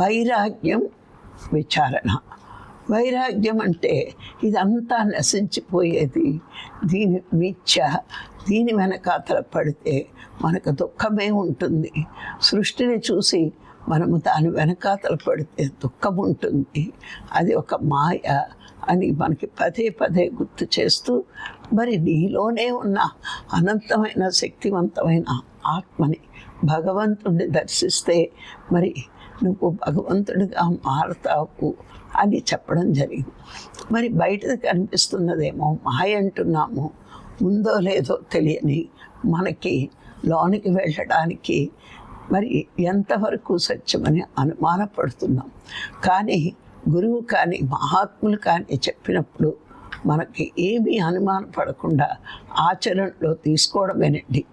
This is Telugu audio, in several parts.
వైరాగ్యం విచారణ. వైరాగ్యం అంటే ఇదంతా నశించిపోయేది. దీని మిథ్య దీని వెనకాతల పడితే మనకు దుఃఖమే ఉంటుంది. సృష్టిని చూసి మనము దాని వెనకాతల పడితే దుఃఖం ఉంటుంది అది ఒక మాయ అని మనకి పదే పదే గుర్తు చేస్తూ మరి నీలోనే ఉన్న అనంతమైన శక్తివంతమైన ఆత్మని భగవంతుడిని దర్శిస్తే మరి నువ్వు భగవంతుడిగా మారతావు అని చెప్పడం జరిగింది. మరి బయటది కనిపిస్తున్నదేమో మాయ అంటున్నాము ఉందో లేదో తెలియని మనకి లోనికి వెళ్ళడానికి మరి ఎంతవరకు సత్యమని అనుమానపడుతున్నాం. కానీ గురువు కానీ మహాత్ములు కానీ చెప్పినప్పుడు మనకి ఏమీ అనుమానపడకుండా ఆచరణలో తీసుకోవడమేనండి.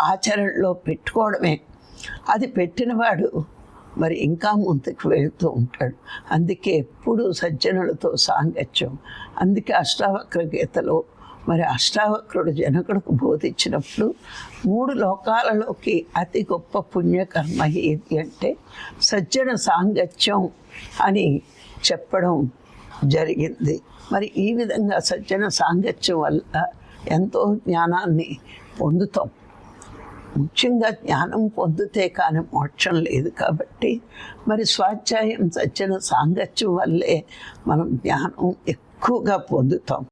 ఆచరణలో పెట్టుకోవడమే. అది పెట్టినవాడు మరి ఇంకా ముందుకు వెళుతూ ఉంటాడు. అందుకే ఎప్పుడు సజ్జనులతో సాంగత్యం. అందుకే అష్టావక్ర గీతలో మరి అష్టావక్రుడు జనకుడికి బోధించినప్పుడు మూడు లోకాలలోకి అతి గొప్ప పుణ్యకర్మ ఏది అంటే సజ్జన సాంగత్యం అని చెప్పడం జరిగింది. మరి ఈ విధంగా సజ్జన సాంగత్యం వల్ల ఎంతో జ్ఞానాన్ని పొందుతాం. ముఖ్యంగా జ్ఞానం పొందితే కానీ మోక్షం లేదు కాబట్టి మరి స్వాధ్యాయం సత్యన సాంగత్యం వల్లే మనం జ్ఞానం ఎక్కువగా పొందుతాం.